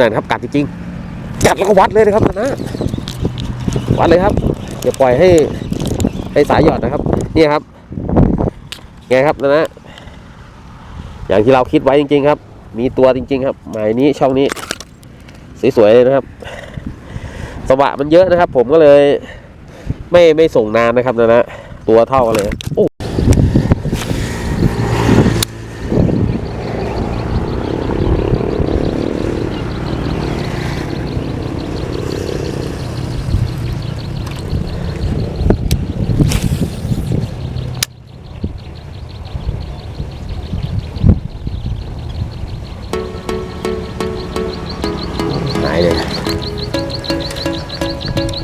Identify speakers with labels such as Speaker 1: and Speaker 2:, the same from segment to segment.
Speaker 1: นั่นครับกัดจริงๆกัดแล้วก็วัดเลยนะครับนะวัดเลยครับอย่าปล่อยให้ให้สายหยอดนะครับนี่ครับไงครับนะนะอย่างที่เราคิดไว้จริง ๆ ครับ มีตัวจริง ๆ ครับหมายนี้ช่องนี้สวยๆเลยนะครับสวะมันเยอะนะครับ ผมก็เลย ไม่ไม่ส่งนานนะครับนะนะตัวเท่ากันเลย โอ้ หายเลย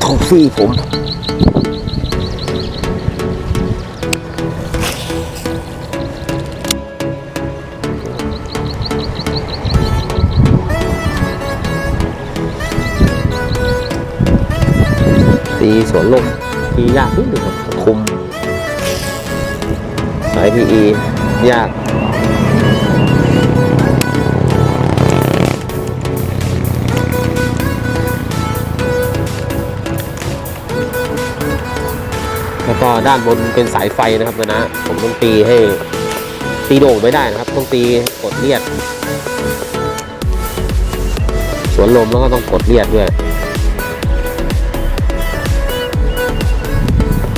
Speaker 1: ทอฟฟี่ผม ตีสวนลมตียากนิดหนึ่งครับคุมสายพีอียาก ก็ด้านบนเป็นสายไฟนะครับนะนะ ผมต้องตีให้ตีโด่งไม่ได้นะครับ ต้องตีกดเลียด สวนลมแล้วก็ต้องกดเลียดด้วย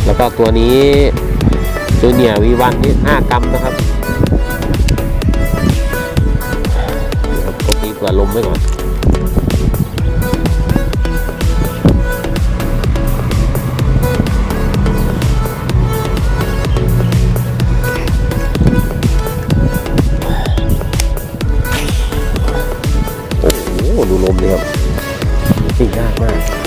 Speaker 1: แล้วก็ตัวนี้จูเนียวีวันนี่5กรัมนะครับกดตีเผื่อลมไว้ก่อน อ้ดูลมเลยครับตียากมาก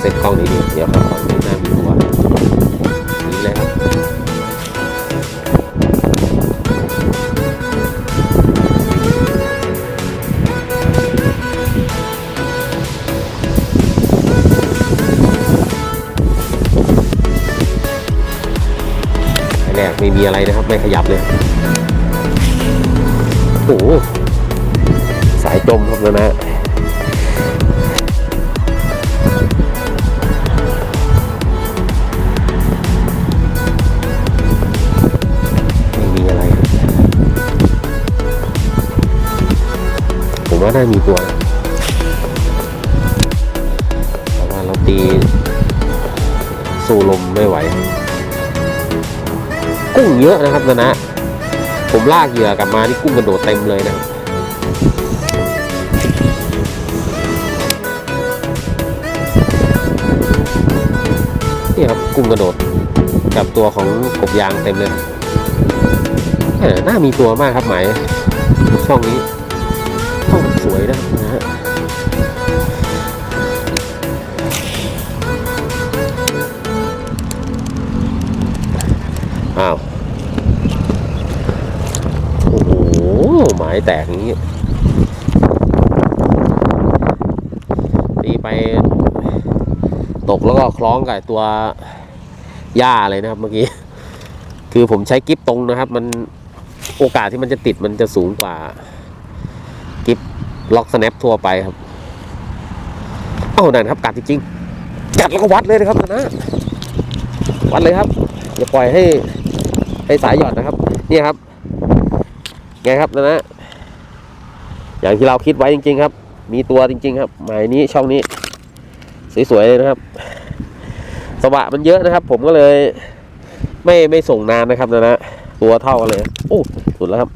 Speaker 1: เซ็ตกล้องนี้ดีเดี๋ยวครับฝั่งนี้น่ามีตัวนี้เลยครับอันแรกไม่มีอะไรนะครับ ไม่ขยับเลย โอ้สายจมครับนะนะ ผมว่าน่ามีตัวแต่ว่าเราตีสู้ลมไม่ไหว กุ้งเยอะนะครับนะนะผมลากเหยื่อกลับมานี่กุ้งกระโดดเต็มเลยนะนี่ครับกุ้งกระโดดกับตัวของกบยางเต็มเลยเออน่ามีตัวมากครับหมายช่องนี้ ช่องสวยนะนะฮะอ้าว โอ้โห หมายแตกอย่างนี้ตีไป ตกแล้วก็คล้องกับตัวหญ้าเลยนะครับเมื่อกี้ คือผมใช้กิฟตรงนะครับ มันโอกาสที่มันจะติดมันจะสูงกว่า ล็อกสแนปทั่วไปครับเอ้านั่นครับกัดจริงๆกัดแล้วก็วัดเลยนะครับนะวัดเลยครับอย่าปล่อยให้ให้สายหยอดนะครับ เนี่ยครับ ไงครับนะนะอย่างที่เราคิดไว้จริง ๆ ครับ มีตัวจริง ๆ ครับหมายนี้ช่องนี้ สวยๆเลยนะครับสวะมันเยอะนะครับ ผมก็เลย ไม่ไม่ส่งนานนะครับนะนะตัวเท่ากันเลยโอ้สุดแล้วครับ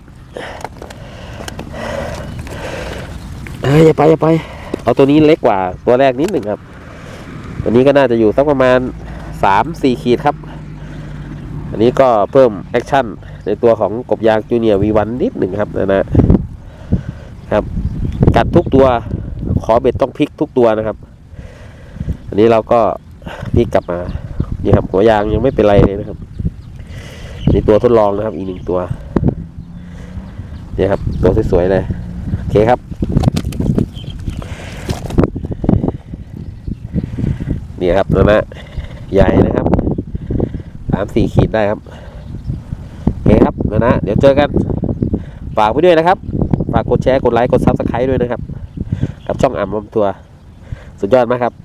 Speaker 1: เอ้ยอย่าไปอย่าไป เอาตัวนี้เล็กกว่าตัวแรกนิดหนึ่งครับวันนี้ก็น่าจะอยู่สักประมาณสามสี่ขีดครับ อันนี้ก็เพิ่มแอคชั่นในตัวของกบยางจูเนียร์วีวันนิดหนึ่งครับนะนะครับ กัดทุกตัวขอเบ็ดต้องพลิกทุกตัวนะครับ อันนี้เราก็พลิกกลับมานี่ครับหัวยางยังไม่เป็นไรเลยนะครับนี่ตัวทดลองนะครับ อีกหนึ่งตัว เนี่ยครับ ตัวสวยๆเลย โอเคครับ นี่ครับนะนะใหญ่นะครับสามสี่ขีดได้ครับโอเคครับนะนะเดี๋ยวเจอกันฝากไว้ด้วยนะครับฝากกดแชร์กดไลค์กดซับสไครต์ด้วยนะครับ กับช่องอ่ำมอมตัว สุดยอดมากครับ